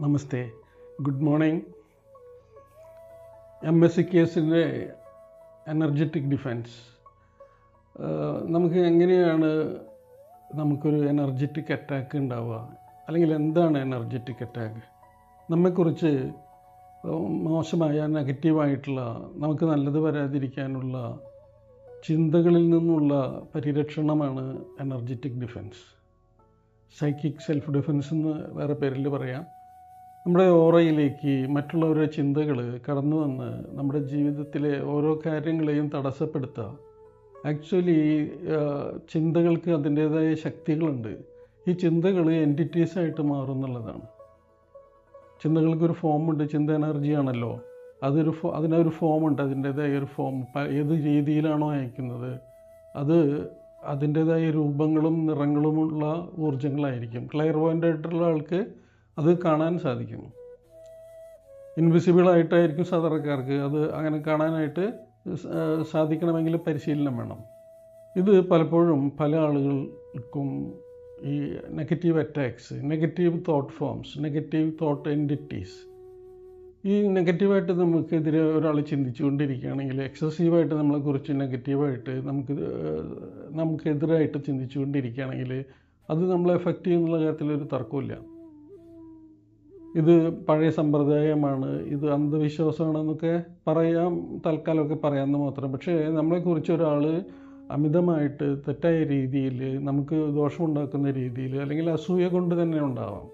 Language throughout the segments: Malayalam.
നമസ്തേ. Good morning. M S C കേസിന്റെ എനർജറ്റിക് ഡിഫെൻസ്. നമുക്ക് എങ്ങനെയാണ് നമുക്കൊരു എനർജറ്റിക് അറ്റാക്ക് ഉണ്ടാവുക? അല്ലെങ്കിൽ എന്താണ് എനർജറ്റിക് അറ്റാക്ക്? നമ്മെക്കുറിച്ച് മോശമായ നെഗറ്റീവായിട്ടുള്ള നമുക്ക് നല്ലത് വരാതിരിക്കാനുള്ള ചിന്തകളിൽ നിന്നുള്ള പരിരക്ഷണമാണ് energetic defence. Psychic self defence എന്ന് വേറെ പേരിൽ പറയാം. നമ്മുടെ ഓറയിലേക്ക് മറ്റുള്ളവരുടെ ചിന്തകൾ കടന്നു വന്ന് നമ്മുടെ ജീവിതത്തിലെ ഓരോ കാര്യങ്ങളെയും തടസ്സപ്പെടുത്തുക ആക്ച്വലി ചിന്തകൾക്ക് അതിന്റേതായ ശക്തികളുണ്ട്. ഈ ചിന്തകൾ എന്റിറ്റീസായിട്ട് മാറും എന്നുള്ളതാണ്. ചിന്തകൾക്കൊരു ഫോമുണ്ട് ചിന്ത എനർജി ആണല്ലോ. അതൊരു ഫോ അതിനൊരു ഫോമുണ്ട് അതിന്റേതായ ഒരു ഫോം ഏത് രീതിയിലാണോ അയക്കുന്നത് അത് അതിന്റേതായ രൂപങ്ങളും നിറങ്ങളുമുള്ള ഊർജങ്ങളായിരിക്കും. ക്ലയർ ആയിട്ടുള്ള ആൾക്ക് അത് കാണാൻ സാധിക്കും ഇൻവിസിബിളായിട്ടായിരിക്കും സാധാരണക്കാർക്ക് അത് അങ്ങനെ കാണാനായിട്ട് സാധിക്കണമെങ്കിൽ പരിശീലനം വേണം. ഇത് പലപ്പോഴും പല ആളുകൾക്കും ഈ negative attacks negative thought forms negative thought entities ഈ നെഗറ്റീവായിട്ട് നമുക്കെതിരെ ഒരാൾ ചിന്തിച്ചുകൊണ്ടിരിക്കുകയാണെങ്കിൽ എക്സസീവായിട്ട് നമ്മളെക്കുറിച്ച് നെഗറ്റീവായിട്ട് നമുക്ക് നമുക്കെതിരായിട്ട് ചിന്തിച്ചുകൊണ്ടിരിക്കുകയാണെങ്കിൽ അത് നമ്മളെ എഫക്റ്റ് ചെയ്യുന്നുള്ള കാര്യത്തിൽ ഒരു തർക്കമില്ല ഇത് പഴയ സമ്പ്രദായമാണ് ഇത് അന്ധവിശ്വാസമാണെന്നൊക്കെ പറയാം തൽക്കാലമൊക്കെ പറയാമെന്ന് മാത്രം. പക്ഷേ നമ്മളെക്കുറിച്ച് ഒരാൾ അമിതമായിട്ട് തെറ്റായ രീതിയിൽ നമുക്ക് ദോഷമുണ്ടാക്കുന്ന രീതിയിൽ അല്ലെങ്കിൽ അസൂയ കൊണ്ട് തന്നെ ഉണ്ടാവാം.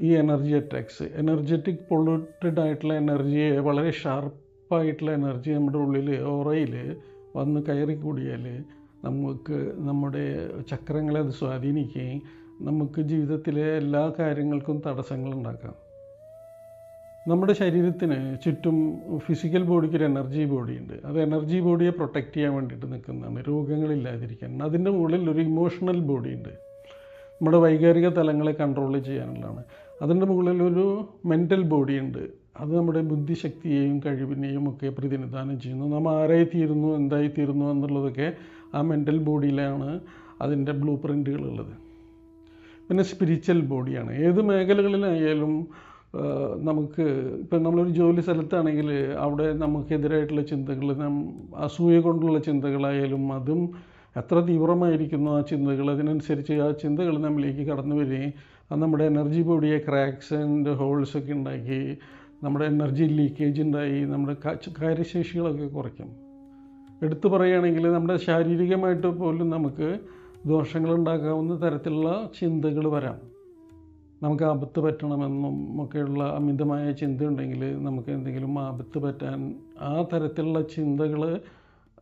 ഈ എനർജി അറ്റാക്സ് എനർജറ്റിക് പൊള്യൂട്ടഡ് ആയിട്ടുള്ള എനർജിയെ വളരെ ഷാർപ്പായിട്ടുള്ള എനർജി നമ്മുടെ ഉള്ളിൽ ഓറയിൽ വന്ന് കയറി കൂടിയാൽ നമുക്ക് നമ്മുടെ ചക്രങ്ങളെ അത് സ്വാധീനിക്കുകയും നമുക്ക് ജീവിതത്തിലെ എല്ലാ കാര്യങ്ങൾക്കും തടസ്സങ്ങൾ ഉണ്ടാക്കാം നമ്മുടെ ശരീരത്തിന് ചുറ്റും ഫിസിക്കൽ ബോഡിക്ക് ഒരു എനർജി ബോഡി ഉണ്ട്. അത് എനർജി ബോഡിയെ പ്രൊട്ടക്റ്റ് ചെയ്യാൻ വേണ്ടിയിട്ട് നിൽക്കുന്നതാണ്. രോഗങ്ങളില്ലാതിരിക്കാൻ. അതിന്റെ മുകളിൽ ഒരു ഇമോഷണൽ ബോഡി ഉണ്ട്. നമ്മുടെ വൈകാരിക തലങ്ങളെ കൺട്രോൾ ചെയ്യാനുള്ളതാണ്. അതിന്റെ മുകളിൽ ഒരു മെന്റൽ ബോഡി ഉണ്ട്. അത് നമ്മുടെ ബുദ്ധിശക്തിയെയും കഴിവിനെയും ഒക്കെ പ്രതിനിധാനം ചെയ്യുന്നു. നമ്മൾ ആരായി തീരുന്നു എന്തായി തീരുന്നു എന്നുള്ളതൊക്കെ ആ മെന്റൽ ബോഡിയിലാണ് അതിന്റെ ബ്ലൂ പ്രിന്റുകളുള്ളത് പിന്നെ സ്പിരിച്വൽ ബോഡിയാണ് ഏത് മേഖലകളിലായാലും നമുക്ക് ഇപ്പം നമ്മളൊരു ജോലി സ്ഥലത്താണെങ്കിൽ അവിടെ നമുക്കെതിരായിട്ടുള്ള ചിന്തകൾ അസൂയ കൊണ്ടുള്ള ചിന്തകളായാലും അതും എത്ര തീവ്രമായിരിക്കുന്നു ആ ചിന്തകൾ അതിനനുസരിച്ച് ആ ചിന്തകൾ നമ്മളിലേക്ക് കടന്നു വരികയും അത് നമ്മുടെ എനർജി ബോഡിയെ ക്രാക്സ് ആൻഡ് ഹോൾസ് ഒക്കെ ഉണ്ടാക്കി നമ്മുടെ എനർജി ലീക്കേജ് ഉണ്ടായി നമ്മുടെ കാര്യശേഷികളൊക്കെ കുറയ്ക്കും. എടുത്തു പറയുകയാണെങ്കിൽ നമ്മുടെ ശാരീരികമായിട്ട് പോലും നമുക്ക് ദോഷങ്ങളുണ്ടാക്കാവുന്ന തരത്തിലുള്ള ചിന്തകൾ വരാം. നമുക്ക് ആപത്ത് പറ്റണമെന്നും ഒക്കെയുള്ള അമിതമായ ചിന്ത ഉണ്ടെങ്കിൽ നമുക്ക് എന്തെങ്കിലും ആപത്ത് പറ്റാൻ ആ തരത്തിലുള്ള ചിന്തകൾ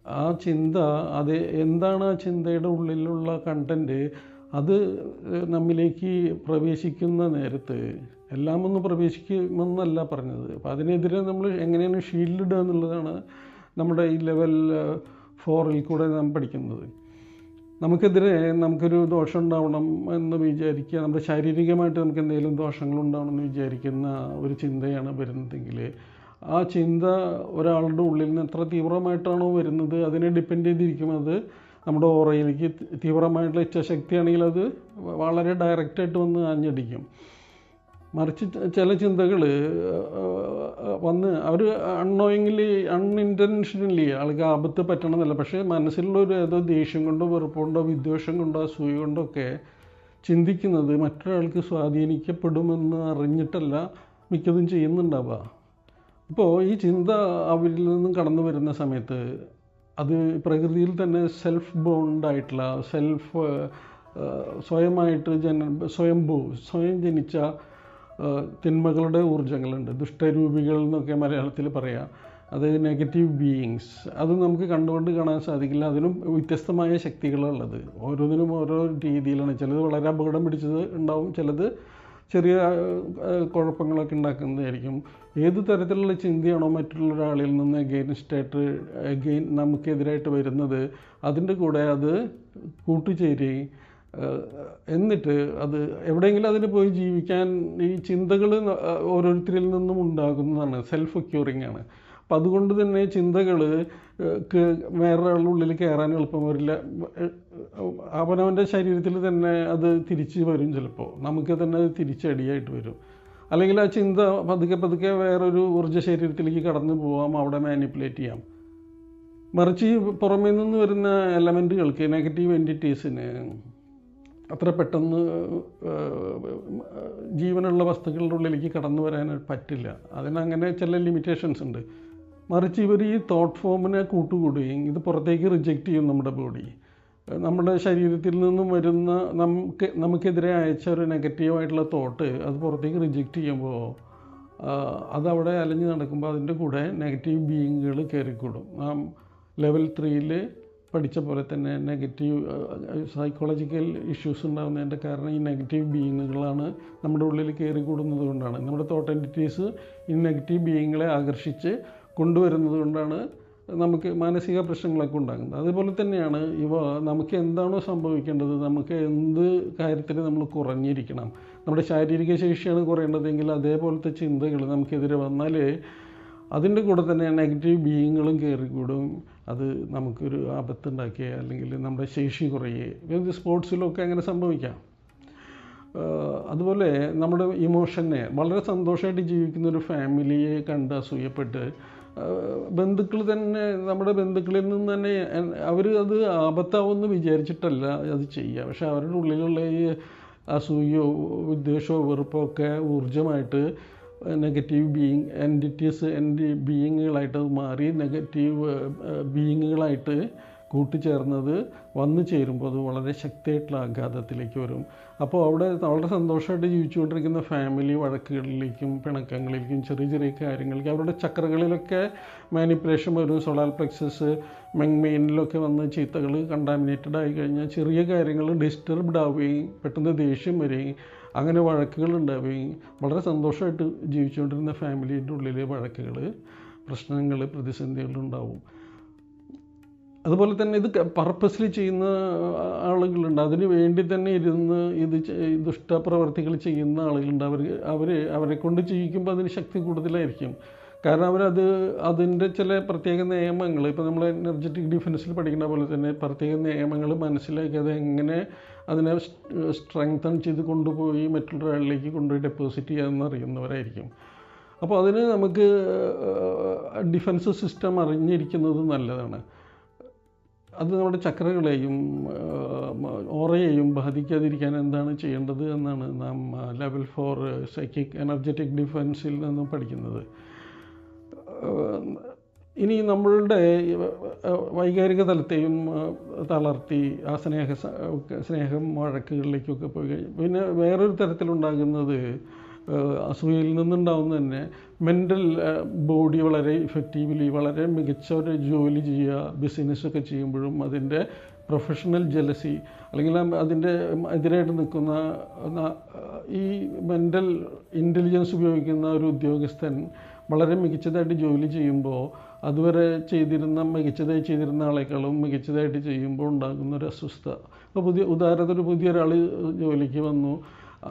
ആ ചിന്ത അത് എന്താണ് ആ ചിന്തയുടെ ഉള്ളിലുള്ള കണ്ടന്റ് അത് നമ്മിലേക്ക് പ്രവേശിക്കുന്ന നേരത്ത് എല്ലാം ഒന്ന് പ്രവേശിക്കുമെന്നല്ല പറഞ്ഞത്. അപ്പം അതിനെതിരെ നമ്മൾ എങ്ങനെയാണ് ഷീൽഡ് ഇടുക എന്നുള്ളതാണ് നമ്മുടെ ഈ ലെവൽ ഫോറിൽ കൂടെ നാം പഠിക്കുന്നത്. നമുക്കെതിരെ നമുക്കൊരു ദോഷം ഉണ്ടാവണം എന്ന് വിചാരിക്കുക നമ്മുടെ ശാരീരികമായിട്ട് നമുക്ക് എന്തെങ്കിലും ദോഷങ്ങൾ ഉണ്ടാവണം എന്ന് വിചാരിക്കുന്ന ഒരു ചിന്തയാണ് വരുന്നതെങ്കിൽ ആ ചിന്ത ഒരാളുടെ ഉള്ളിൽ നിന്ന് എത്ര തീവ്രമായിട്ടാണോ വരുന്നത് അതിനെ ഡിപ്പെൻഡ് ചെയ്തിരിക്കുന്നത് നമ്മുടെ ഓറയിലേക്ക് തീവ്രമായിട്ടുള്ള ഇച്ഛാശക്തിയാണെങ്കിൽ അത് വളരെ ഡയറക്റ്റായിട്ട് വന്ന് ആഞ്ഞടിക്കും. മറിച്ച് ചില ചിന്തകൾ വന്ന് അവർ അൺനോയിങ്ലി അൺഇന്റൻഷനലി ആൾക്ക് ആപത്ത് പറ്റണമെന്നല്ല പക്ഷേ മനസ്സിലുള്ള ഒരു ഏതോ ദേഷ്യം കൊണ്ടോ വെറുപ്പുകൊണ്ടോ വിദ്വേഷം കൊണ്ടോ അസൂയ കൊണ്ടോ ഒക്കെ ചിന്തിക്കുന്നത് മറ്റൊരാൾക്ക് സ്വാധീനിക്കപ്പെടുമെന്ന് അറിഞ്ഞിട്ടല്ല മിക്കതും ചെയ്യുന്നുണ്ടാവുക. അപ്പോൾ ഈ ചിന്ത അവരിൽ നിന്നും കടന്നു വരുന്ന സമയത്ത് അത് പ്രകൃതിയിൽ തന്നെ സെൽഫ് ബോണ്ടായിട്ടുള്ള സെൽഫ് സ്വയമായിട്ട് ജന സ്വയംഭൂ സ്വയം ജനിച്ച തിന്മകളുടെ ഊർജങ്ങളുണ്ട്. ദുഷ്ടരൂപികൾ എന്നൊക്കെ മലയാളത്തിൽ പറയാം. അതായത് നെഗറ്റീവ് ബീയിങ്സ് അത് നമുക്ക് കണ്ടുകൊണ്ട് കാണാൻ സാധിക്കില്ല. അതിനും വ്യത്യസ്തമായ ശക്തികളുള്ളത് ഓരോന്നിനും ഓരോ രീതിയിലാണ്. ചിലത് വളരെ അപകടം പിടിച്ചത് ഉണ്ടാവും. ചിലത് ചെറിയ കുഴപ്പങ്ങളൊക്കെ ഉണ്ടാക്കുന്നതായിരിക്കും. ഏത് തരത്തിലുള്ള ചിന്തയാണോ മറ്റുള്ള ഒരാളിൽ നിന്ന് അഗെയിൻസ്റ്റായിട്ട് അഗെയിൻ നമുക്കെതിരായിട്ട് വരുന്നത് അതിന്റെ കൂടെ അത് കൂട്ടുചേരുകയും എന്നിട്ട് അത് എവിടെയെങ്കിലും അതിന് പോയി ജീവിക്കാൻ ഈ ചിന്തകൾ ഓരോരുത്തരിൽ നിന്നും ഉണ്ടാകുന്നതാണ്. സെൽഫ് ക്യൂറിങ് ആണ്. അപ്പം അതുകൊണ്ട് തന്നെ ചിന്തകൾ വേറൊരാളുടെ ഉള്ളിൽ കയറാൻ എളുപ്പം വരില്ല. അവനവന്റെ ശരീരത്തിൽ തന്നെ അത് തിരിച്ച് വരും ചിലപ്പോൾ. നമുക്ക് തന്നെ അത് തിരിച്ചടിയായിട്ട് വരും. അല്ലെങ്കിൽ ആ ചിന്ത പതുക്കെ പതുക്കെ വേറൊരു ഊർജ ശരീരത്തിലേക്ക് കടന്നു പോവാം അവിടെ മാനിപ്പുലേറ്റ് ചെയ്യാം. മറിച്ച് പുറമേ നിന്ന് വരുന്ന എലമെന്റുകൾക്ക് നെഗറ്റീവ് എന്റിറ്റീസിന് അത്ര പെട്ടെന്ന് ജീവനുള്ള വസ്തുക്കളുടെ ഉള്ളിലേക്ക് കടന്നു വരാൻ പറ്റില്ല. അതിനങ്ങനെ ചില ലിമിറ്റേഷൻസ് ഉണ്ട്. മറിച്ച് ഇവർ ഈ തോട്ട് ഫോമിനെ കൂട്ടുകൂടുകയും ഇത് പുറത്തേക്ക് റിജക്റ്റ് ചെയ്യും നമ്മുടെ ബോഡി നമ്മുടെ ശരീരത്തിൽ നിന്നും വരുന്ന നമുക്ക് നമുക്കെതിരെ അയച്ച ഒരു നെഗറ്റീവായിട്ടുള്ള തോട്ട് അത് പുറത്തേക്ക് റിജക്റ്റ് ചെയ്യുമ്പോൾ അതവിടെ അലഞ്ഞ് നടക്കുമ്പോൾ അതിന്റെ കൂടെ നെഗറ്റീവ് ബീയിങ്ങുകൾ കയറിക്കൂടും. നാം ലെവൽ ത്രീയിൽ പഠിച്ച പോലെ തന്നെ നെഗറ്റീവ് സൈക്കോളജിക്കൽ ഇഷ്യൂസ് ഉണ്ടാകുന്നതിന്റെ കാരണം ഈ നെഗറ്റീവ് ബീയിങ്ങുകളാണ് നമ്മുടെ ഉള്ളിൽ കയറി കൂടുന്നത് കൊണ്ടാണ്. നമ്മുടെ തോട്ട് എന്റിറ്റീസ് ഈ നെഗറ്റീവ് ബീയിങ്ങളെ ആകർഷിച്ച് കൊണ്ടുവരുന്നത് കൊണ്ടാണ് നമുക്ക് മാനസിക പ്രശ്നങ്ങളൊക്കെ ഉണ്ടാകുന്നത്. അതുപോലെ തന്നെയാണ് ഇവ നമുക്ക് എന്താണോ സംഭവിക്കേണ്ടത് നമുക്ക് എന്ത് കാര്യത്തിൽ നമ്മൾ കുറഞ്ഞിരിക്കണം. നമ്മുടെ ശാരീരിക ശേഷിയാണ് കുറയേണ്ടതെങ്കിൽ അതേപോലത്തെ ചിന്തകൾ നമുക്കെതിരെ വന്നാൽ അതിന്റെ കൂടെ തന്നെ നെഗറ്റീവ് ബീയിങ്ങുകളും കയറിക്കൂടും. അത് നമുക്കൊരു ആപത്തുണ്ടാക്കിയ അല്ലെങ്കിൽ നമ്മുടെ ശേഷി കുറയുക സ്പോർട്സിലൊക്കെ അങ്ങനെ സംഭവിക്കാം. അതുപോലെ നമ്മുടെ ഇമോഷനെ വളരെ സന്തോഷമായിട്ട് ജീവിക്കുന്ന ഒരു ഫാമിലിയെ കണ്ട് അസൂയപ്പെട്ട് ബന്ധുക്കൾ തന്നെ നമ്മുടെ ബന്ധുക്കളിൽ നിന്ന് തന്നെ അവർ അത് ആപത്താവുമെന്ന് വിചാരിച്ചിട്ടല്ല അത് ചെയ്യുക. പക്ഷേ അവരുടെ ഉള്ളിലുള്ള ഈ അസൂയോ വിദ്വേഷമോ വെറുപ്പോ ഒക്കെ ഊർജമായിട്ട് നെഗറ്റീവ് ബീയിങ് എന്റിറ്റീസ് എന്റെ ബീയിങ്ങുകളായിട്ട് മാറി നെഗറ്റീവ് ബീയിങ്ങുകളായിട്ട് കൂട്ടിച്ചേർന്നത് വന്നു ചേരുമ്പോൾ അത് വളരെ ശക്തിയായിട്ടുള്ള ആഘാതത്തിലേക്ക് വരും. അപ്പോൾ അവിടെ വളരെ സന്തോഷമായിട്ട് ജീവിച്ചുകൊണ്ടിരിക്കുന്ന ഫാമിലി വഴക്കുകളിലേക്കും പിണക്കങ്ങളിലേക്കും ചെറിയ ചെറിയ കാര്യങ്ങളിലേക്കും അവരുടെ ചക്രകളിലൊക്കെ മാനിപ്പുലേഷൻ വരും. സോളാർ പ്ലക്സസ് മെങ്മെയിനിലൊക്കെ വന്ന് ചീത്തകൾ കണ്ടാമിനേറ്റഡ് ആയി കഴിഞ്ഞാൽ ചെറിയ കാര്യങ്ങൾ ഡിസ്റ്റർബ്ഡ് ആവുകയും പെട്ടെന്ന് ദേഷ്യം വരികയും അങ്ങനെ വഴക്കുകളുണ്ട്. ഉണ്ടാവുകയും വളരെ സന്തോഷമായിട്ട് ജീവിച്ചുകൊണ്ടിരുന്ന ഫാമിലിയുടെ ഉള്ളിൽ വഴക്കുകൾ പ്രശ്നങ്ങൾ പ്രതിസന്ധികളുണ്ടാവും അതുപോലെ തന്നെ ഇത് പർപ്പസ്ലി ചെയ്യുന്ന ആളുകളുണ്ട്. അതിന് വേണ്ടി തന്നെ ഇരുന്ന് ഇത് ദുഷ്ടപ്രവർത്തികൾ ചെയ്യുന്ന ആളുകളുണ്ട്. അവർ അവർ അവരെ കൊണ്ട് ചെയ്യിക്കുമ്പോൾ അതിന് ശക്തി കൂടുതലായിരിക്കും. കാരണം അവരത് അതിന്റെ ചില പ്രത്യേക നിയമങ്ങൾ ഇപ്പോൾ നമ്മൾ എനർജറ്റിക് ഡിഫൻസിൽ പഠിക്കുന്ന പോലെ തന്നെ പ്രത്യേക നിയമങ്ങൾ മനസ്സിലാക്കി അത് എങ്ങനെ അതിനെ സ്ട്രെങ്തൺ ചെയ്ത് കൊണ്ടുപോയി മറ്റുള്ളവരിലേക്ക് കൊണ്ടുപോയി ഡെപ്പോസിറ്റ് ചെയ്യാമെന്ന് അറിയുന്നവരായിരിക്കും. അപ്പോൾ അതിന് നമുക്ക് ഡിഫൻസ് സിസ്റ്റം അറിഞ്ഞിരിക്കുന്നത് നല്ലതാണ്. അത് നമ്മുടെ ചക്രകളെയും ഓറയെയും ബാധിക്കാതിരിക്കാൻ എന്താണ് ചെയ്യേണ്ടത് എന്നാണ് നാം ലെവൽ ഫോർ സൈക്കിക് എനർജറ്റിക് ഡിഫൻസിൽ നിന്നും പഠിക്കുന്നത്. ഇനി നമ്മളുടെ വൈകാരിക തലത്തെയും തളർത്തി ആ സ്നേഹ സ്നേഹം വഴക്കുകളിലേക്കൊക്കെ പോയി കഴിഞ്ഞു പിന്നെ വേറൊരു തരത്തിലുണ്ടാകുന്നത് അസൂയയിൽ നിന്നുണ്ടാവുന്ന തന്നെ മെന്റൽ ബോഡി വളരെ ഇഫക്റ്റീവ്ലി വളരെ മികച്ച ഒരു ജോലി ചെയ്യുക ബിസിനസ്സൊക്കെ ചെയ്യുമ്പോഴും അതിന്റെ പ്രൊഫഷണൽ ജലസി അല്ലെങ്കിൽ അതിന്റെ എതിരായിട്ട് നിൽക്കുന്ന ഈ മെന്റൽ ഇന്റലിജൻസ് ഉപയോഗിക്കുന്ന ഒരു ഉദ്യോഗസ്ഥൻ വളരെ മികച്ചതായിട്ട് ജോലി ചെയ്യുമ്പോൾ അതുവരെ ചെയ്തിരുന്ന മികച്ചതായി ചെയ്തിരുന്ന ആളെക്കാളും മികച്ചതായിട്ട് ചെയ്യുമ്പോൾ ഉണ്ടാകുന്ന ഒരു അസ്വസ്ഥത ഇപ്പോൾ പുതിയ ഉദാഹരണത്തിന് പുതിയ ഒരാൾ ജോലിക്ക് വന്നു.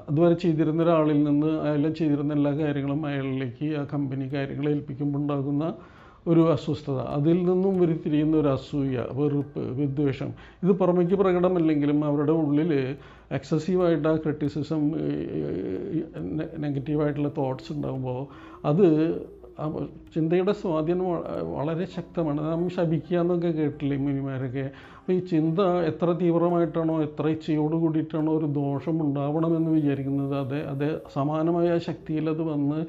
അതുവരെ ചെയ്തിരുന്ന ഒരാളിൽ നിന്ന് അയാൾ ചെയ്തിരുന്ന എല്ലാ കാര്യങ്ങളും അയാളിലേക്ക് ആ കമ്പനി കാര്യങ്ങളെ ഏൽപ്പിക്കുമ്പോൾ ഉണ്ടാകുന്ന ഒരു അസ്വസ്ഥത. അതിൽ നിന്നും ഉരുത്തിരിയുന്ന ഒരു അസൂയ വെറുപ്പ് വിദ്വേഷം ഇത് പുറമേക്ക് പ്രകടമല്ലെങ്കിലും അവരുടെ ഉള്ളിൽ എക്സസീവായിട്ട് ആ ക്രിറ്റിസിസം നെഗറ്റീവായിട്ടുള്ള തോട്ട്സ് ഉണ്ടാകുമ്പോൾ അത് ചിന്തയുടെ സ്വാധീനം വളരെ ശക്തമാണ്. നാം ശപിക്കുക എന്നൊക്കെ കേട്ടില്ലേ മുനിമാരൊക്കെ? അപ്പോൾ ഈ ചിന്ത എത്ര തീവ്രമായിട്ടാണോ എത്ര ഇച്ഛയോട് കൂടിയിട്ടാണോ ഒരു ദോഷം ഉണ്ടാവണമെന്ന് വിചാരിക്കുന്നത് അതെ അതെ സമാനമായ ശക്തിയിൽ അത് വന്ന്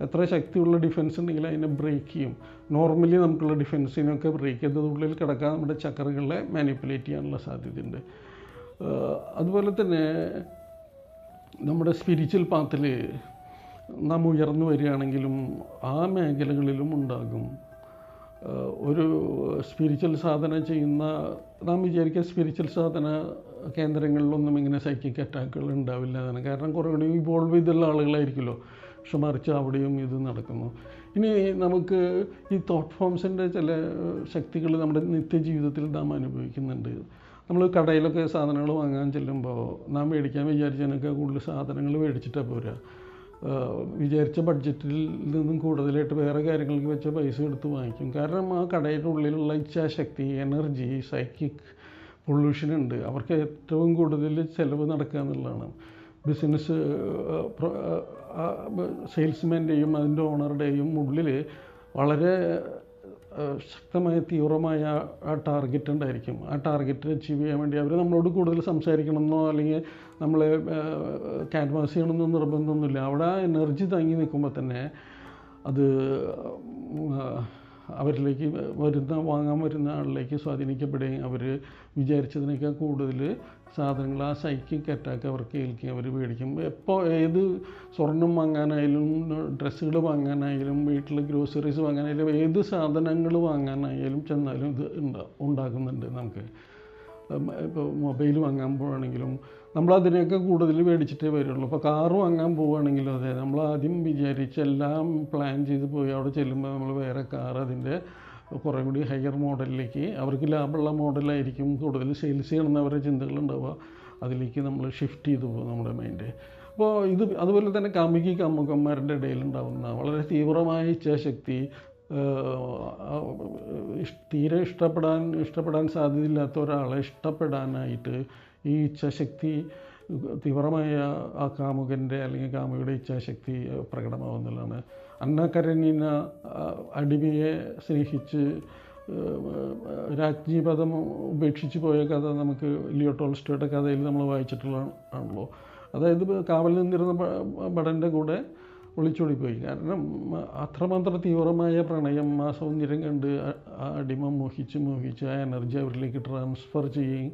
എത്ര ശക്തിയുള്ള ഡിഫൻസ് ഉണ്ടെങ്കിൽ അതിനെ ബ്രേക്ക് ചെയ്യും. നോർമലി നമുക്കുള്ള ഡിഫൻസിനൊക്കെ ബ്രേക്ക് ചെയ്തത് ഉള്ളിൽ കിടക്കാൻ നമ്മുടെ ചക്രകളെ മാനിപ്പുലേറ്റ് ചെയ്യാനുള്ള സാധ്യതയുണ്ട്. അതുപോലെ തന്നെ നമ്മുടെ സ്പിരിച്വൽ പാത്തിൽ നാം ഉയർന്നു വരികയാണെങ്കിലും ആ മേഖലകളിലും ഉണ്ടാകും. ഒരു സ്പിരിച്വൽ സാധന ചെയ്യുന്ന നാം വിചാരിക്കുക സ്പിരിച്വൽ സാധന കേന്ദ്രങ്ങളിലൊന്നും ഇങ്ങനെ സൈക്കിക് അറ്റാക്കുകൾ ഉണ്ടാവില്ല എന്നാണ്. കാരണം കുറേ കൂടി ഇവോൾവ് ചെയ്തുള്ള ആളുകളായിരിക്കുമല്ലോ. പക്ഷെ മറിച്ച് അവിടെയും ഇത് നടക്കുന്നു. ഇനി നമുക്ക് ഈ തോട്ട് ഫോംസിന്റെ ചില ശക്തികൾ നമ്മുടെ നിത്യജീവിതത്തിൽ നാം അനുഭവിക്കുന്നുണ്ട്. നമ്മൾ കടയിലൊക്കെ സാധനങ്ങൾ വാങ്ങാൻ ചെല്ലുമ്പോൾ നാം മേടിക്കാൻ വിചാരിച്ചതിനൊക്കെ കൂടുതൽ സാധനങ്ങൾ മേടിച്ചിട്ടാണ് പോരുക വിചാരിച്ച ബഡ്ജറ്റിൽ നിന്നും കൂടുതലായിട്ട് വേറെ കാര്യങ്ങൾക്ക് വെച്ച പൈസ എടുത്ത് വാങ്ങിക്കും. കാരണം ആ കടയുടെ ഉള്ളിലുള്ള ഇച്ഛാശക്തി എനർജി സൈക്കിക് പൊള്യൂഷൻ ഉണ്ട്. അവർക്ക് ഏറ്റവും കൂടുതൽ ചിലവ് നടക്കുക എന്നുള്ളതാണ്. ബിസിനസ് സെയിൽസ്മാന്റെയും അതിന്റെ ഓണറുടെയും ഉള്ളിൽ വളരെ ശക്തമായ തീവ്രമായ ആ ടാർഗറ്റ് ഉണ്ടായിരിക്കും. ആ ടാർഗറ്റ് അച്ചീവ് ചെയ്യാൻ വേണ്ടി അവർ നമ്മളോട് കൂടുതൽ സംസാരിക്കണമെന്നോ അല്ലെങ്കിൽ നമ്മളെ ക്യാൻവാസ് ചെയ്യണമെന്നോ നിർബന്ധമൊന്നുമില്ല. അവിടെ ആ എനർജി തങ്ങി നിൽക്കുമ്പോൾ തന്നെ അത് അവരിലേക്ക് വരുന്ന വാങ്ങാൻ വരുന്ന ആളിലേക്ക് സ്വാധീനിക്കപ്പെടുകയും അവർ വിചാരിച്ചതിനേക്കാൾ കൂടുതൽ സാധനങ്ങൾ ആ സൈക്കിക് അറ്റാക്ക് അവർക്ക് ഏൽക്കുക അവർ മേടിക്കും. എപ്പോൾ ഏത് സ്വർണം വാങ്ങാനായാലും ഡ്രസ്സുകൾ വാങ്ങാനായാലും വീട്ടിൽ ഗ്രോസറീസ് വാങ്ങാനായാലും ഏത് സാധനങ്ങൾ വാങ്ങാനായാലും ചെന്നാലും ഇത് ഉണ്ടാ ഉണ്ടാക്കുന്നുണ്ട് നമുക്ക്. ഇപ്പോൾ മൊബൈൽ വാങ്ങാൻ നമ്മൾ അതിനെയൊക്കെ കൂടുതൽ മേടിച്ചിട്ടേ വരുള്ളൂ. ഇപ്പോൾ കാറ് വാങ്ങാൻ പോവുകയാണെങ്കിലും അതെ നമ്മൾ ആദ്യം വിചാരിച്ച് എല്ലാം പ്ലാൻ ചെയ്ത് പോയി അവിടെ ചെല്ലുമ്പോൾ നമ്മൾ വേറെ കാർ അതിന്റെ കുറേ കൂടി ഹയർ മോഡലിലേക്ക് അവർക്ക് ലാഭമുള്ള മോഡലായിരിക്കും കൂടുതൽ സെയിൽസ് ചെയ്യണമെന്ന് അവരുടെ ചിന്തകളുണ്ടാവുക അതിലേക്ക് നമ്മൾ ഷിഫ്റ്റ് ചെയ്തു പോകും നമ്മുടെ മൈൻഡ് അപ്പോൾ ഇത് അതുപോലെ തന്നെ കാമുകി കാമുകന്മാരുടെ ഇടയിലുണ്ടാവുന്ന വളരെ തീവ്രമായ ഇച്ഛാശക്തി തീരെ ഇഷ്ടപ്പെടാൻ ഇഷ്ടപ്പെടാൻ സാധ്യതയില്ലാത്ത ഒരാളെ ഇഷ്ടപ്പെടാനായിട്ട് ഈ ഇച്ഛാശക്തി തീവ്രമായ ആ കാമുകന്റെ അല്ലെങ്കിൽ കാമുകയുടെ ഇച്ഛാശക്തി പ്രകടമാവുന്നതാണ്. അന്ന കരനീന അടിമയെ സ്നേഹിച്ച് രാജ്ഞിപദം പദം ഉപേക്ഷിച്ച് പോയ കഥ നമുക്ക് ലിയോ ടോൾസ്റ്റോയുടെ കഥയിൽ നമ്മൾ വായിച്ചിട്ടുള്ള ആണല്ലോ. അതായത് കാവൽ നിന്നിരുന്ന ഭടന്റെ കൂടെ ഒളിച്ചോടിപ്പോയി. കാരണം അത്രമാത്രം തീവ്രമായ പ്രണയം ആ സൗന്ദര്യം കണ്ട് ആ- അടിമ മോഹിച്ച് മോഹിച്ച് ആ എനർജി അവരിലേക്ക് ട്രാൻസ്ഫർ ചെയ്യുകയും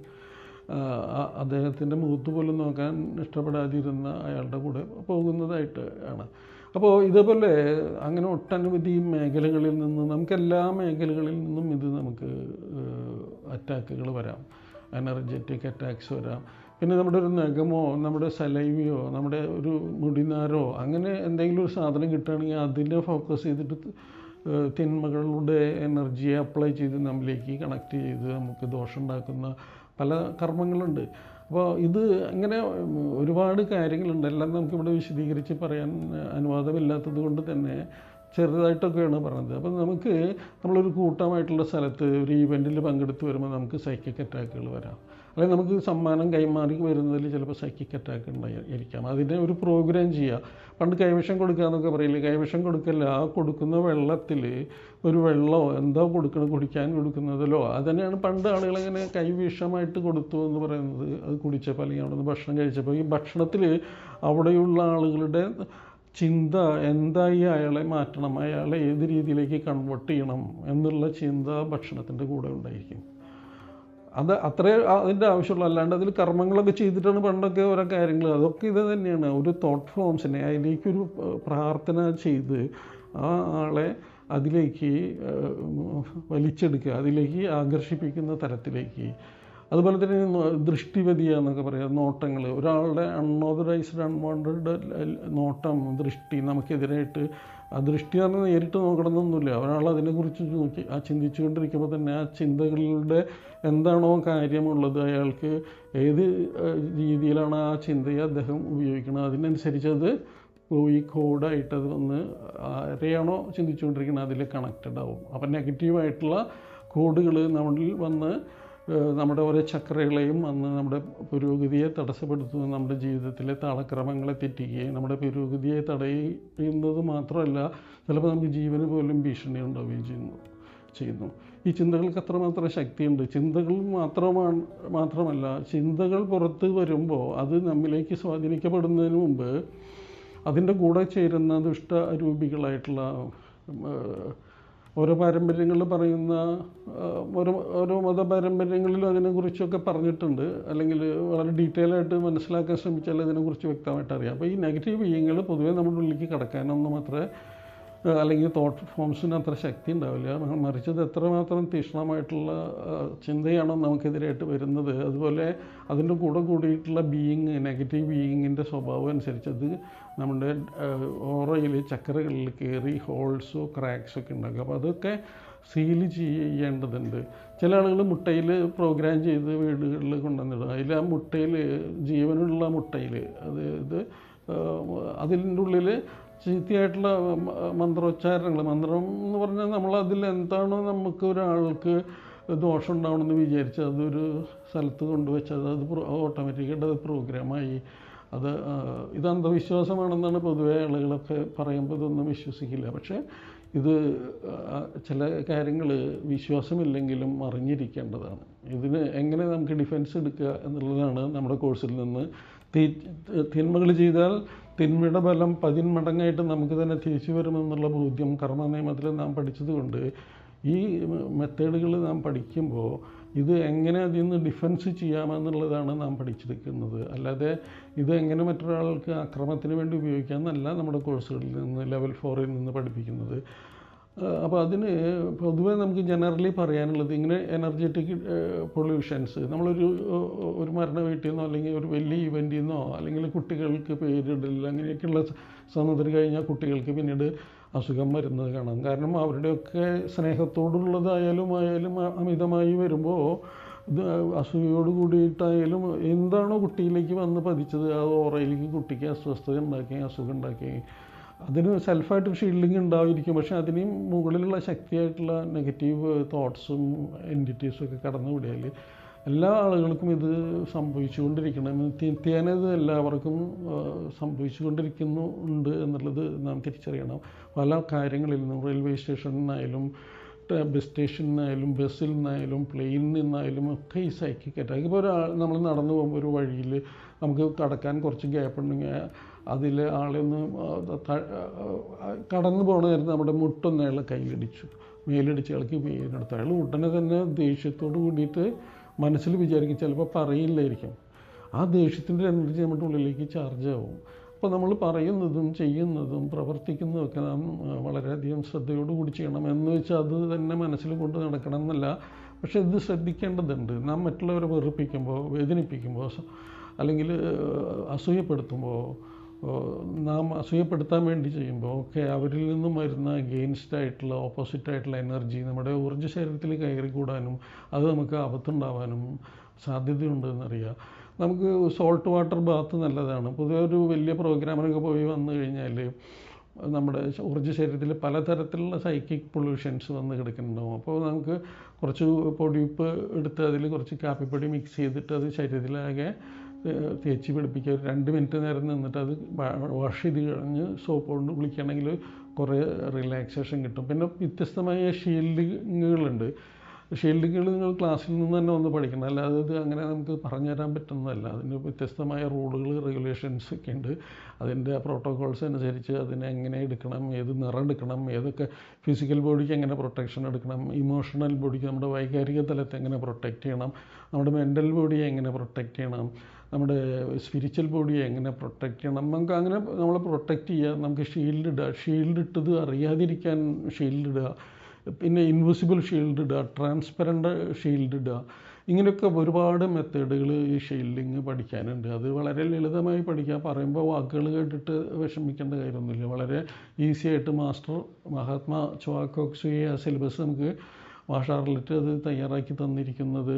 അദ്ദേഹത്തിന്റെ മുഖത്ത് പോലും നോക്കാൻ ഇഷ്ടപ്പെടാതിരുന്ന അയാളുടെ കൂടെ പോകുന്നതായിട്ട് ആണ്. അപ്പോൾ ഇതേപോലെ അങ്ങനെ ഒട്ടനവധി മേഖലകളിൽ നിന്ന് നമുക്ക് എല്ലാ മേഖലകളിൽ നിന്നും ഇത് നമുക്ക് അറ്റാക്കുകൾ വരാം. എനർജറ്റിക് അറ്റാക്സ് വരാം. പിന്നെ നമ്മുടെ ഒരു നഖമോ നമ്മുടെ സലൈവിയോ നമ്മുടെ ഒരു മുടിനാരോ അങ്ങനെ എന്തെങ്കിലും ഒരു സാധനം കിട്ടുകയാണെങ്കിൽ അതിനെ ഫോക്കസ് ചെയ്തിട്ട് തിന്മകളുടെ എനർജിയെ അപ്ലൈ ചെയ്ത് നമ്മിലേക്ക് കണക്ട് ചെയ്ത് നമുക്ക് ദോഷം ഉണ്ടാക്കുന്ന പല കർമ്മങ്ങളുണ്ട്. അപ്പോൾ ഇത് അങ്ങനെ ഒരുപാട് കാര്യങ്ങളുണ്ട്. എല്ലാം നമുക്കിവിടെ വിശദീകരിച്ച് പറയാൻ അനുവാദമില്ലാത്തത് കൊണ്ട് തന്നെ ചെറുതായിട്ടൊക്കെയാണ് പറഞ്ഞത്. അപ്പം നമുക്ക് നമ്മളൊരു കൂട്ടമായിട്ടുള്ള സ്ഥലത്ത് ഒരു ഈവെന്റിൽ പങ്കെടുത്ത് വരുമ്പോൾ നമുക്ക് സൈക്കിക് അറ്റാക്കുകൾ വരാം. അല്ലെങ്കിൽ നമുക്ക് സമ്മാനം കൈമാറി വരുന്നതിൽ ചിലപ്പോൾ സൈക്കിക് അറ്റാക്ക് ഉണ്ടായിരിക്കാം. അതിനെ ഒരു പ്രോഗ്രാം ചെയ്യുക പണ്ട് കൈവശം കൊടുക്കുക എന്നൊക്കെ പറയില്ലേ? കൈവശം കൊടുക്കല്ല. ആ കൊടുക്കുന്ന വെള്ളത്തിൽ ഒരു വെള്ളമോ എന്തോ കൊടുക്കണം കുടിക്കാൻ കൊടുക്കുന്നതിലോ അതന്നെയാണ് പണ്ട് ആളുകളങ്ങനെ കൈവിഷമായിട്ട് കൊടുത്തു എന്ന് പറയുന്നത്. അത് കുടിച്ചപ്പോൾ അല്ലെങ്കിൽ അവിടെ നിന്ന് ഭക്ഷണം കഴിച്ചപ്പോൾ ഈ ഭക്ഷണത്തിൽ അവിടെയുള്ള ആളുകളുടെ ചിന്ത എന്തായി അയാളെ മാറ്റണം? അയാളെ ഏത് രീതിയിലേക്ക് കൺവേർട്ട് ചെയ്യണം എന്നുള്ള ചിന്ത ഭക്ഷണത്തിന്റെ കൂടെ ഉണ്ടായിരിക്കും. അത് അത്രേ അതിന്റെ ആവശ്യമുള്ളൂ. അല്ലാണ്ട് അതിൽ കർമ്മങ്ങളൊക്കെ ചെയ്തിട്ടാണ് പണ്ടൊക്കെ ഓരോ കാര്യങ്ങൾ. അതൊക്കെ ഇത് തന്നെയാണ്. ഒരു തോട്ട് ഫോംസിനെ അതിലേക്കൊരു പ്രാർത്ഥന ചെയ്ത് ആ ആളെ അതിലേക്ക് വലിച്ചെടുക്കുക അതിലേക്ക് ആകർഷിപ്പിക്കുന്ന തരത്തിലേക്ക്. അതുപോലെ തന്നെ ദൃഷ്ടിവതിയ എന്നൊക്കെ പറയാം നോട്ടങ്ങൾ. ഒരാളുടെ അൺഓതറൈസ്ഡ് അൺവാണ്ടഡ് നോട്ടം ദൃഷ്ടി നമുക്കെതിരായിട്ട് ആ ദൃഷ്ടി തന്നെ നേരിട്ട് നോക്കണമെന്നൊന്നുമില്ല. ഒരാൾ അതിനെക്കുറിച്ച് നോക്കി ആ ചിന്തിച്ചുകൊണ്ടിരിക്കുമ്പോൾ തന്നെ ആ ചിന്തകളുടെ എന്താണോ കാര്യമുള്ളത് അയാൾക്ക് ഏത് രീതിയിലാണ് ആ ചിന്തയെ അദ്ദേഹം ഉപയോഗിക്കുന്നത് അതിനനുസരിച്ച് അത് പോയി കോഡായിട്ട് അത് വന്ന് ആരെയാണോ ചിന്തിച്ചുകൊണ്ടിരിക്കുന്നത് അതിൽ കണക്റ്റഡ് ആവും അപ്പം നെഗറ്റീവായിട്ടുള്ള കോഡുകൾ നമ്മളിൽ വന്ന് നമ്മുടെ ഓരോ ചക്രകളെയും അന്ന് നമ്മുടെ പുരോഗതിയെ തടസ്സപ്പെടുത്തുന്ന നമ്മുടെ ജീവിതത്തിലെ താളക്രമങ്ങളെ തെറ്റിക്കുകയും നമ്മുടെ പുരോഗതിയെ തടയുന്നത് മാത്രമല്ല ചിലപ്പോൾ നമുക്ക് ജീവന് പോലും ഭീഷണി ഉണ്ടാവുകയും ചെയ്യുന്നു ചെയ്യുന്നു. ഈ ചിന്തകൾക്ക് അത്രമാത്രം ശക്തിയുണ്ട്. ചിന്തകൾ മാത്രമാണ് മാത്രമല്ല ചിന്തകൾ പുറത്ത് വരുമ്പോൾ അത് നമ്മിലേക്ക് സ്വാധീനിക്കപ്പെടുന്നതിന് മുമ്പ് അതിന്റെ കൂടെ ചേരുന്ന ദുഷ്ടരൂപികളായിട്ടുള്ള ഉം, ഏഹ്, ഓരോ പാരമ്പര്യങ്ങളിൽ പറയുന്ന ഓരോ ഓരോ മത പാരമ്പര്യങ്ങളിലും അതിനെക്കുറിച്ചൊക്കെ പറഞ്ഞിട്ടുണ്ട്. അല്ലെങ്കിൽ വളരെ ഡീറ്റെയിൽ ആയിട്ട് മനസ്സിലാക്കാൻ ശ്രമിച്ചാൽ അതിനെക്കുറിച്ച് വ്യക്തമായിട്ട് അറിയാം. അപ്പോൾ ഈ നെഗറ്റീവ് ബീയിങ്ങൾ പൊതുവേ നമ്മുടെ ഉള്ളിലേക്ക് കടക്കാനൊന്നും ആ, അല്ലെങ്കിൽ തോട്ട് ഫോംസിന് അത്ര ശക്തി ഉണ്ടാവില്ല. മറിച്ചത് എത്രമാത്രം തീക്ഷ്ണമായിട്ടുള്ള ചിന്തയാണോ നമുക്കെതിരായിട്ട് വരുന്നത്. അതുപോലെ അതിന്റെ കൂടെ കൂടിയിട്ടുള്ള ബീയിങ് നെഗറ്റീവ് ബീയിങ്ങിന്റെ സ്വഭാവം അനുസരിച്ച് അത് നമ്മുടെ ഓറയിൽ ചക്രകളിൽ കയറി ഹോൾസോ ക്രാക്സോ ഒക്കെ ഉണ്ടാക്കും. അപ്പോൾ അതൊക്കെ സീൽ ചെയ്യേണ്ടതുണ്ട്. ചില ആളുകൾ മുട്ടയിൽ പ്രോഗ്രാം ചെയ്ത് വീടുകളിൽ കൊണ്ടുവന്നിടും. അതിൽ ആ മുട്ടയിൽ ജീവനുള്ള മുട്ടയിൽ അതായത് അതിന്റെ ഉള്ളിൽ ചീത്തയായിട്ടുള്ള മന്ത്രോച്ചാരണങ്ങൾ. മന്ത്രം എന്ന് പറഞ്ഞാൽ നമ്മൾ അതിൽ എന്താണോ നമുക്ക് ഒരാൾക്ക് ദോഷം ഉണ്ടാവണമെന്ന് വിചാരിച്ച് അതൊരു സ്ഥലത്ത് കൊണ്ടുവച്ച് അത് ഓട്ടോമാറ്റിക്കായിട്ട് അത് പ്രോഗ്രാമായി അത് ഇത് അന്ധവിശ്വാസമാണെന്നാണ് പൊതുവേ ആളുകളൊക്കെ പറയുമ്പോൾ ഇതൊന്നും വിശ്വസിക്കില്ല. പക്ഷേ ഇത് ചില കാര്യങ്ങൾ വിശ്വാസമില്ലെങ്കിലും അറിഞ്ഞിരിക്കേണ്ടതാണ്. ഇതിന് എങ്ങനെ നമുക്ക് ഡിഫൻസ് എടുക്കുക എന്നുള്ളതാണ് നമ്മുടെ കോഴ്സിൽ നിന്ന് തിന്മകൾ ചെയ്താൽ തിന്മയുടെ ബലം പതിന്മടങ്ങായിട്ട് നമുക്ക് തന്നെ തിരിച്ചു വരുമെന്നുള്ള ബോധ്യം കർമ്മ നിയമത്തിൽ നാം പഠിച്ചതുകൊണ്ട് ഈ മെത്തേഡുകൾ നാം പഠിക്കുമ്പോൾ ഇത് എങ്ങനെ അതിൽ നിന്ന് ഡിഫൻസ് ചെയ്യാമെന്നുള്ളതാണ് നാം പഠിച്ചെടുക്കുന്നത് അല്ലാതെ ഇത് എങ്ങനെ മറ്റൊരാൾക്ക് അക്രമത്തിന് വേണ്ടി ഉപയോഗിക്കാമെന്നല്ല നമ്മുടെ കോഴ്സുകളിൽ നിന്ന് ലെവൽ ഫോറിൽ നിന്ന് പഠിപ്പിക്കുന്നത്. അപ്പോൾ അതിന് പൊതുവെ നമുക്ക് ജനറലി പറയാനുള്ളത് ഇങ്ങനെ എനർജറ്റിക് പൊല്യൂഷൻസ് നമ്മളൊരു ഒരു മരണ വീട്ടിൽ നിന്നോ അല്ലെങ്കിൽ ഒരു വലിയ ഇവന്റിൽ നിന്നോ അല്ലെങ്കിൽ കുട്ടികൾക്ക് പേരിടൽ അങ്ങനെയൊക്കെയുള്ള സമയത്തിന് കഴിഞ്ഞാൽ കുട്ടികൾക്ക് പിന്നീട് അസുഖം വരുന്നത് കാണാം. കാരണം അവരുടെയൊക്കെ സ്നേഹത്തോടുള്ളതായാലും ആയാലും അമിതമായി വരുമ്പോൾ ഇത് അസൂയയോട് കൂടിയിട്ടായാലും എന്താണോ കുട്ടിയിലേക്ക് വന്ന് പതിച്ചത് ആ ഓറയിലേക്ക് കുട്ടിക്ക് അസ്വസ്ഥത ഉണ്ടാക്കി അസുഖം ഉണ്ടാക്കി. അതിന് സെൽഫായിട്ട് ഷീൽഡിങ് ഉണ്ടാവുമായിരിക്കും പക്ഷേ അതിന് മുകളിലുള്ള ശക്തിയായിട്ടുള്ള നെഗറ്റീവ് തോട്ട്സും എന്റിറ്റീസും ഒക്കെ കടന്നു വിടിയാൽ എല്ലാ ആളുകൾക്കും ഇത് സംഭവിച്ചുകൊണ്ടിരിക്കണം. നിത്യേനത് എല്ലാവർക്കും സംഭവിച്ചുകൊണ്ടിരിക്കുന്നു ഉണ്ട് എന്നുള്ളത് നാം തിരിച്ചറിയണം. പല കാര്യങ്ങളിൽ നിന്നും റെയിൽവേ സ്റ്റേഷനിലായാലും ബസ് സ്റ്റേഷനിൽ നിന്നായാലും ബസ്സിൽ നിന്നായാലും പ്ലെയിനിൽ നിന്നായാലും ഒക്കെ ഈ സൈക്കിക് അറ്റാക്ക് ഇപ്പോൾ ഒരാൾ നമ്മൾ നടന്നു പോകുമ്പോൾ ഒരു വഴിയിൽ നമുക്ക് കടക്കാൻ കുറച്ച് ഗ്യാപ്പ് ഉണ്ടെങ്കിൽ അതിൽ ആളെ ഒന്ന് ആ, ത- ആ, കടന്നു പോകണ നേരത്തെ നമ്മുടെ മുട്ടൊന്ന് കയ്യിലടിച്ചു കയ്യിലിടിച്ചു. മേലിടിച്ച് അയാൾക്ക് പേരെടുത്തു അയാൾ ഉടനെ തന്നെ ദേഷ്യത്തോട് കൂടിയിട്ട് മനസ്സിൽ വിചാരിക്കും ചിലപ്പോൾ പറയില്ലായിരിക്കും. ആ ദേഷ്യത്തിന്റെ എനർജി നമ്മുടെ ഉള്ളിലേക്ക് ചാർജ് ആവും. അപ്പോൾ നമ്മൾ പറയുന്നതും ചെയ്യുന്നതും പ്രവർത്തിക്കുന്നതും ഒക്കെ നാം വളരെയധികം ശ്രദ്ധയോടുകൂടി ചെയ്യണം എന്ന് വെച്ചാൽ അത് തന്നെ മനസ്സിൽ കൊണ്ട് നടക്കണം എന്നല്ല. പക്ഷേ ഇത് ശ്രദ്ധിക്കേണ്ടതുണ്ട്. നാം മറ്റുള്ളവരെ വെറുപ്പിക്കുമ്പോൾ വേദനിപ്പിക്കുമ്പോൾ അല്ലെങ്കിൽ അസൂയപ്പെടുത്തുമ്പോൾ നാം അസൂയപ്പെടുത്താൻ വേണ്ടി ചെയ്യുമ്പോൾ ഒക്കെ അവരിൽ നിന്നും വരുന്ന അഗെയിൻസ്റ്റ് ആയിട്ടുള്ള ഓപ്പോസിറ്റ് ആയിട്ടുള്ള എനർജി നമ്മുടെ ഊർജ ശരീരത്തിൽ കയറി കൂടാനും അത് നമുക്ക് ആപത്തുണ്ടാവാനും സാധ്യതയുണ്ട് എന്നറിയാം. നമുക്ക് സോൾട്ട് വാട്ടർ ബാത്ത് നല്ലതാണ്. പൊതുവെ ഒരു വലിയ പ്രോഗ്രാമിനൊക്കെ പോയി വന്നു കഴിഞ്ഞാൽ നമ്മുടെ ഊർജ ശരീരത്തിൽ പലതരത്തിലുള്ള സൈക്കിക് പൊല്യൂഷൻസ് വന്ന് കിടക്കുന്നുണ്ടാവും. അപ്പോൾ നമുക്ക് കുറച്ച് പൊടിയുപ്പ് എടുത്ത് അതിൽ കുറച്ച് കാപ്പിപ്പൊടി മിക്സ് ചെയ്തിട്ട് അത് ശരീരത്തിലാകെ തേച്ച് പിടിപ്പിക്കുക. ഒരു രണ്ട് മിനിറ്റ് നേരം നിന്നിട്ട് അത് വാഷ് ചെയ്ത് കഴിഞ്ഞ് സോപ്പ് കൊണ്ട് കുളിക്കുകയാണെങ്കിൽ കുറേ റിലാക്സേഷൻ കിട്ടും. പിന്നെ വ്യത്യസ്തമായ ഷീൽഡിങ്ങുകളുണ്ട്. ഷീൽഡിങ്ങുകൾ നിങ്ങൾ ക്ലാസ്സിൽ നിന്ന് തന്നെ ഒന്ന് പഠിക്കണം. അല്ലാതെ ഇത് അങ്ങനെ നമുക്ക് പറഞ്ഞു തരാൻ പറ്റുന്നതല്ല. അതിന് വ്യത്യസ്തമായ റൂളുകൾ റെഗുലേഷൻസ് ഒക്കെ ഉണ്ട്. അതിന്റെ പ്രോട്ടോകോൾസ് അനുസരിച്ച് അതിനെ എങ്ങനെ എടുക്കണം ഏത് നിറം എടുക്കണം ഏതൊക്കെ ഫിസിക്കൽ ബോഡിക്ക് എങ്ങനെ പ്രൊട്ടക്ഷൻ എടുക്കണം ഇമോഷണൽ ബോഡിക്ക് നമ്മുടെ വൈകാരിക തലത്തെ എങ്ങനെ പ്രൊട്ടക്റ്റ് ചെയ്യണം നമ്മുടെ മെന്റൽ ബോഡിയെ എങ്ങനെ പ്രൊട്ടക്റ്റ് ചെയ്യണം നമ്മുടെ സ്പിരിച്വൽ ബോഡിയെ എങ്ങനെ പ്രൊട്ടക്റ്റ് ചെയ്യണം. നമുക്ക് അങ്ങനെ നമ്മളെ പ്രൊട്ടക്റ്റ് ചെയ്യുക നമുക്ക് ഷീൽഡ് ഇടുക. ഷീൽഡ് ഇട്ടത് അറിയാതിരിക്കാൻ ഷീൽഡ് ഇടുക. പിന്നെ ഇൻവിസിബിൾ ഷീൽഡ് ഇടുക ട്രാൻസ്പെറന്റ് ഷീൽഡ് ഇടുക ഇങ്ങനെയൊക്കെ ഒരുപാട് മെത്തേഡുകൾ ഈ ഷീൽഡിങ് പഠിക്കാനുണ്ട്. അത് വളരെ ലളിതമായി പഠിക്കുക. പറയുമ്പോൾ വാക്കുകൾ കേട്ടിട്ട് വിഷമിക്കേണ്ട കാര്യമൊന്നുമില്ല. വളരെ ഈസി ആയിട്ട് മാസ്റ്റർ മഹാത്മാ ചുവാക്കോക്സുയെ ആ സിലബസ് നമുക്ക് ഭാഷാറിലിട്ട് അത് തയ്യാറാക്കി തന്നിരിക്കുന്നത്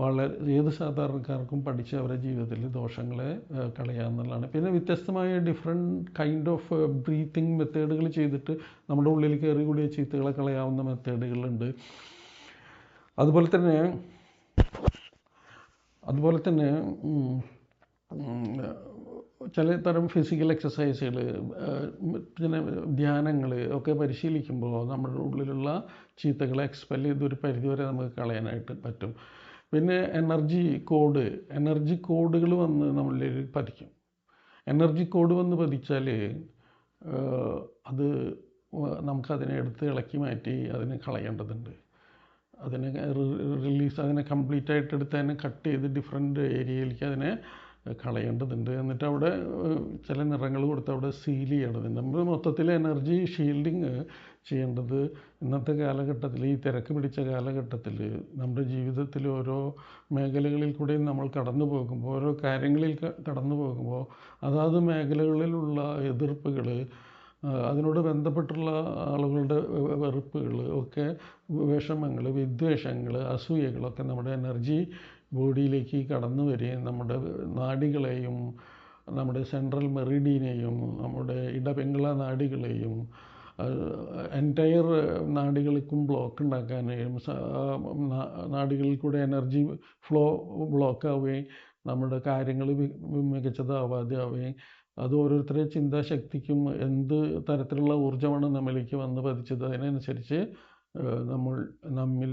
വളരെ ഏത് സാധാരണക്കാർക്കും പഠിച്ച് അവരുടെ ജീവിതത്തിൽ ദോഷങ്ങളെ കളയാമെന്നുള്ളതാണ്. പിന്നെ വ്യത്യസ്തമായ ഡിഫറെന്റ് കൈൻഡ് ഓഫ് ബ്രീത്തിങ് മെത്തേഡുകൾ ചെയ്തിട്ട് നമ്മുടെ ഉള്ളിൽ കയറി കൂടിയ ചീത്തകളെ കളയാവുന്ന മെത്തേഡുകളുണ്ട് അതുപോലെ തന്നെ അതുപോലെ തന്നെ ചില തരം ഫിസിക്കൽ എക്സസൈസുകൾ പിന്നെ ധ്യാനങ്ങൾ ഒക്കെ പരിശീലിക്കുമ്പോൾ നമ്മുടെ ഉള്ളിലുള്ള ചീത്തകളെ എക്സ്പെൽ ചെയ്ത് ഒരു പരിധിവരെ നമുക്ക് കളയാനായിട്ട് പറ്റും. പിന്നെ എനർജി കോഡ് എനർജി കോഡുകൾ വന്ന് നമ്മളിൽ പതിക്കും. എനർജി കോഡ് വന്ന് പതിച്ചാൽ അത് നമുക്കതിനെ എടുത്ത് ഇളക്കി മാറ്റി അതിനെ കളയേണ്ടതുണ്ട്. അതിനെ റിലീസ് അതിനെ കംപ്ലീറ്റ് ആയിട്ട് എടുത്ത് അതിനെ കട്ട് ചെയ്ത് ഡിഫറെന്റ് ഏരിയയിലേക്ക് അതിനെ കളയേണ്ടതുണ്ട്. എന്നിട്ട് അവിടെ ചില നിറങ്ങൾ കൊടുത്ത് അവിടെ സീൽ ചെയ്യേണ്ടതുണ്ട്. നമ്മൾ മൊത്തത്തിൽ എനർജി ഷീൽഡിങ് ചെയ്യേണ്ടത് ഇന്നത്തെ കാലഘട്ടത്തിൽ ഈ തിരക്ക് പിടിച്ച കാലഘട്ടത്തിൽ നമ്മുടെ ജീവിതത്തിൽ ഓരോ മേഖലകളിൽ കൂടെയും നമ്മൾ കടന്നു പോകുമ്പോൾ ഓരോ കാര്യങ്ങളിൽ കടന്നു പോകുമ്പോൾ അതാത് മേഖലകളിലുള്ള എതിർപ്പുകൾ അതിനോട് ബന്ധപ്പെട്ടുള്ള ആളുകളുടെ വെറുപ്പുകൾ ഒക്കെ വിഷമങ്ങൾ വിദ്വേഷങ്ങൾ അസൂയകളൊക്കെ നമ്മുടെ എനർജി ബോഡിയിലേക്ക് കടന്നു വരികയും നമ്മുടെ നാഡികളെയും നമ്മുടെ സെൻട്രൽ മെറിഡീനെയും നമ്മുടെ ഇടപിംഗള നാഡികളെയും എന്റയർ നാഡികൾക്കും ബ്ലോക്ക് ഉണ്ടാക്കാനും നാടികളിൽ കൂടെ എനർജി ഫ്ലോ ബ്ലോക്ക് ആവുകയും നമ്മുടെ കാര്യങ്ങൾ മികച്ചതാവാതെ ആവുകയും അത് ഓരോരുത്തരുടെ ചിന്താശക്തിക്കും എന്ത് തരത്തിലുള്ള ഊർജമാണ് നമ്മിലേക്ക് വന്ന് പതിച്ചത്? അതിനനുസരിച്ച് നമ്മൾ നമ്മിൽ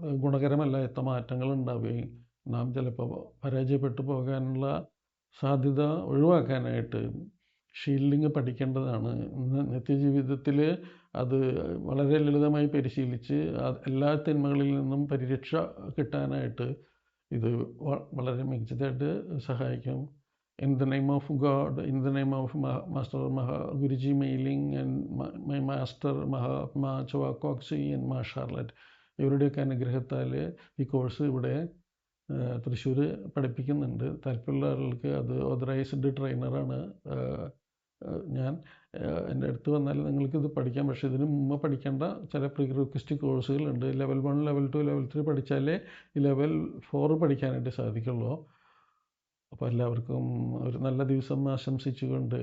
ഗുണകരമല്ലാത്ത മാറ്റങ്ങൾ ഉണ്ടാവുകയും നാം ചിലപ്പോൾ പരാജയപ്പെട്ടു പോകാനുള്ള സാധ്യത ഒഴിവാക്കാനായിട്ട് ഷീൽഡിങ് പഠിക്കേണ്ടതാണ്. നിത്യജീവിതത്തിൽ അത് വളരെ ലളിതമായി പരിശീലിച്ച് എല്ലാ തിന്മകളിൽ നിന്നും പരിരക്ഷ കിട്ടാനായിട്ട് ഇത് വളരെ മികച്ചതായിട്ട് സഹായിക്കും. In the name of God in the name of master Maha Guruji Mei Ling and my master Choa Kok Sui and Ma Charlotte ഇവരുടെയൊക്കെ അനുഗ്രഹത്താൽ ഈ കോഴ്സ് ഇവിടെ തൃശ്ശൂർ പഠിപ്പിക്കുന്നുണ്ട്. താല്പര്യമുള്ള ആളുകൾക്ക് അത് ഓതറൈസ്ഡ് ട്രെയിനറാണ് ഞാൻ എന്റെ അടുത്ത് വന്നാൽ നിങ്ങൾക്കിത് പഠിക്കാം. പക്ഷേ ഇതിന് മുമ്പ് പഠിക്കേണ്ട ചില പ്രീ റിക്വസ്റ്റ് കോഴ്സുകളുണ്ട്. Level one level two level three പഠിച്ചാലേ level four പഠിക്കാനായിട്ട് സാധിക്കുള്ളൂ. അപ്പോൾ എല്ലാവർക്കും ഒരു നല്ല ദിവസം ആശംസിച്ചുകൊണ്ട്